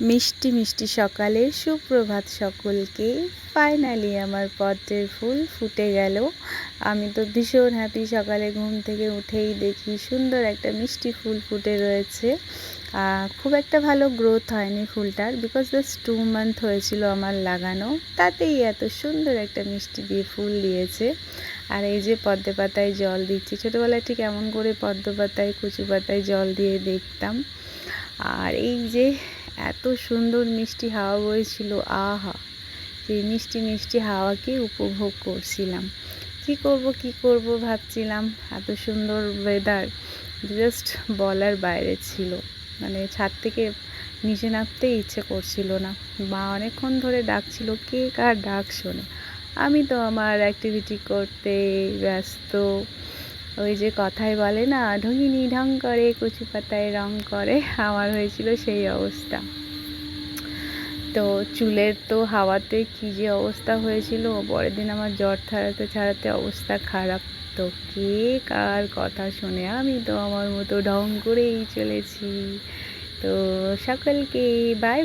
মিষ্টি মিষ্টি সকালে সুপ্রভাত সকলকে। ফাইনালি আমার পদ্মের ফুল ফুটে গেল। আমি তো ভীষণ হ্যাপি সকালে ঘুম থেকে উঠেই দেখি সুন্দর একটা মিষ্টি ফুল ফুটে রয়েছে। খুব একটা ভালো গ্রোথ হয়নি ফুলটার বিকজ জাস্ট টু মান্থ হয়েছিল আমার লাগানো। তাতেই এত সুন্দর একটা মিষ্টি দিয়ে ফুল দিয়েছে। আর এই যে পদ্ম পাতায় জল দিচ্ছি, ছোটোবেলায় ঠিক এমন করে পদ্ম পাতায়, কচু পাতায় জল দিয়ে দেখতাম। আর এই যে এত সুন্দর মিষ্টি হাওয়া বইছিল, আহা। সেই মিষ্টি মিষ্টি হাওয়াকে উপভোগ করছিলাম। কি করব কি করব ভাবছিলাম, এত সুন্দর ওয়েদার জাস্ট বলার বাইরে ছিল। মানে ছাদ থেকে নিচে নামতে ইচ্ছে করছিল না। মা অনেকক্ষণ ধরে ডাকছিল, কে কার ডাক শোনে? আমি তো আমার অ্যাক্টিভিটি করতে ব্যস্ত। ওই যে কথায় বলে না ঢঙ্গিনি ঢং করে, কচু পাতায় রং করে। আমার হয়েছিল সেই অবস্থা। তো চুলের তো হাওয়াতে কী যে অবস্থা হয়েছিল, পরের দিন আমার জ্বর ছাড়াতে ছাড়াতে অবস্থা খারাপ। তো কে কার কথা শুনে আমি তো আমার মতো ঢং করেই চলেছি। তো সকলকে বাই বাই